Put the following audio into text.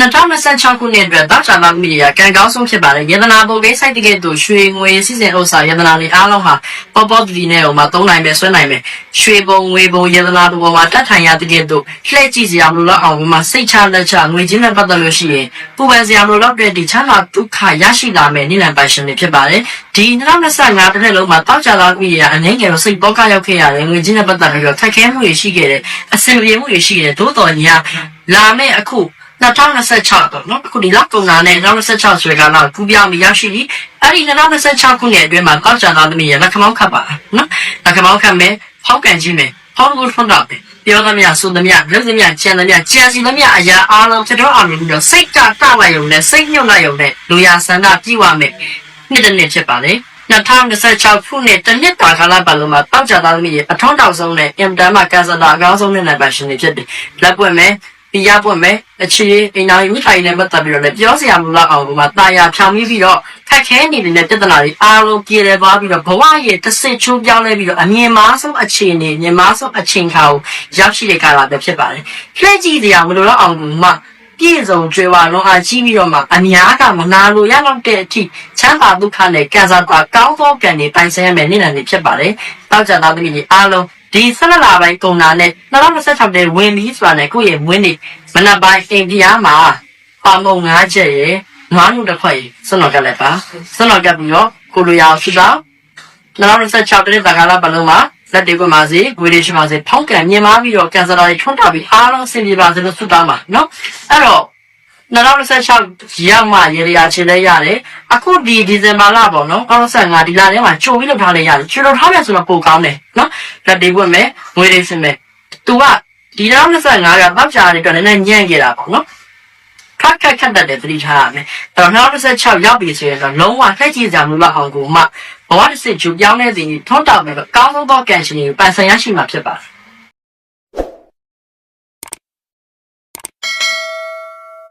2026ခုနှစ်အတွက်တောက်ချာလောက်မီဒီယာကံကောင်းဆုံးဖြစ်ပါတယ်။ယန္တနာပုံလေးစိုက်တကယ်သူရွှေငွေစီစဉ်ဥစ္စာယန္တနာလေးအားလုံးဟာပေါ်ပေါ်တီတီနဲ့ဟိုမှာသုံးနိုင်ပဲဆွဲနိုင်ပဲ။ရွှေပုံငွေပုံယန္တနာတူပေါ်မှာတက်ထိုင်ရတကယ်သူလှည့်ကြည့်စရာမလိုတော့အောင်ဒီမှာစိတ်ချလက်ချငွေချင်းနဲ့ပတ်သက်လို့ရှိရင်ပူပန်စရာမလိုတော့တဲ့ဒီချမ်းသာဒုက္ခရရှိလာမယ်နိလန်ပိုင်ရှင်တွေဖြစ်ပါတယ်။ဒီ2025တစ်နှစ်လုံးမှာတောက်ချာလောက်မီဒီယာအနေငယ်တော့စိတ်ပေါကရောက်ခဲ့ရတယ်ငွေချင်းနဲ့ပတ်သက်ပြီးတော့ခက်ခဲမှုတွေရှိခဲ့တယ်။အဆင်ပြေမှုတွေရှိခဲ့တယ်သို့တော်ညာလာမယ့်အခု 2026တော့နော်အခုဒီလောက်ကုန်တာနဲ့2026ဆွေကတော့ကူပြောင်းပြီးရောက်ရှိပြီအဲ့ဒီ2026ခုနှစ်အတွင်းမှာတောက်ချာသားသမီးရလက်ခမောင်းခတ်ပါနော်လက်ခမောင်းခတ်မယ်ဖောက်ကန်ခြင်းမယ်ဖောက်လို့ဖွင့်တော့ပဲပြောသမျှဆိုသမျှလုပ်သမျှကြံသမျှကြံစီသမျှအရာအားလုံးကျွန်တော်အောင်လို့ပြီးတော့စိတ်ကတလိုက်ရုံနဲ့စိတ်ညှို့လိုက်ရုံနဲ့လူရဆန္ဒပြည့်ဝမယ်နှစ်တစ်နှစ်ဖြစ်ပါလေ2026ခုနှစ်တနှစ်တာကာလပတ်လုံးမှာတောက်ကြသားသမီးရဲ့အထောင်းတောက်ဆုံးနဲ့အင်တန်မှာကန်ဆာတာအကောင်းဆုံးနဲ့နိုင်ပါရှင်တွေဖြစ်တယ်လက်ပွင့်မယ် ပြရပွင့်မယ်အခြေအိမ်နာယူထိုင်နေပတ်သက်ပြီးတော့လည်းပြောစရာမလိုတော့အောင်ဒီမှာတာယာဖြောင်ပြီးပြီးတော့ခက်ခဲနေတဲ့ပြဿနာတွေအားလုံးပြေလည်သွားပြီးတော့ဘဝရဲ့တစ်ဆင့်ချိုးပြောင်းလဲပြီးတော့အမြင်မားဆုံးအခြေအနေမြင်မားဆုံးအချိန်ခါကိုရောက်ရှိတဲ့ကာလပဲဖြစ်ပါတယ်။လှည့်ကြည့်စရာမလိုတော့အောင်ဒီမှာပြည့်စုံကြွယ်ဝလုံးအားကြီးပြီးတော့မှအများကမနာလိုရတော့တဲ့အထိချမ်းသာဒုက္ခနဲ့ကံစားကွာကောင်းသောကံတွေပိုင်ဆိုင်ရမယ်နေ့နဲ့နေ့ဖြစ်ပါတယ်။တောက်ကြသားသမီးတွေအားလုံး ဒီဆက်လက်လာပိုင်းကုန်တာနဲ့2026တဲ့ဝင်ပြီးဆိုတာနဲ့ကိုယ့်ရဲ့ဝင်းနေမနက်ပိုင်းအိမ်ပြားမှာပါမုံငါးချက်ရယ်ငါးမှုတစ်ခွက်ရယ်စွန့်တော်ကလည်းပါစွန့်တော်ကပြီးတော့ကိုလိုရအောင်ရှိတော့2026တဲ့တက္ကလာဘလုံးမှာလက်တွေကမှာစီဝေးလေးရှိပါစေဖောင်းကန်မြင်မာပြီးတော့ကန်ဆာတာတွေထွန်းတာပြီးအားလုံးအဆင်ပြေပါစေလို့ဆုတောင်းပါနော်အဲ့တော့ 2026ရောက်မှရေရာချင်လဲရတယ်အခုဒီဒီဇင်ဘာလပေါ့နော်95ဒီလထဲမှာချိုပြီးလုပ်ထားလဲရတယ်ချိုလုပ်ထားပြန်ဆိုတော့ပိုကောင်းတယ်နော်လက်တွေပွင့်မယ်ငွေတွေစင်မယ် तू ကဒီ2025ကပောက်ချာတွေတော့နည်းနည်းညံ့ခဲ့တာပေါ့နော်ခက်ခက်ခက်တတ်တယ်သတိထားရမယ်အဲ့တော့2026ရောက်ပြီဆိုရင်တော့လုံးဝလှည့်ကြည့်ကြမှုလောက်အောင်ကိုမှဘဝတစ်စစ်ကျူပြောင်းနေသည်ထွန်းတောက်မယ်ကောင်းဆုံးသောကံရှင်ကိုပန်ဆင်ရရှိမှာဖြစ်ပါတယ်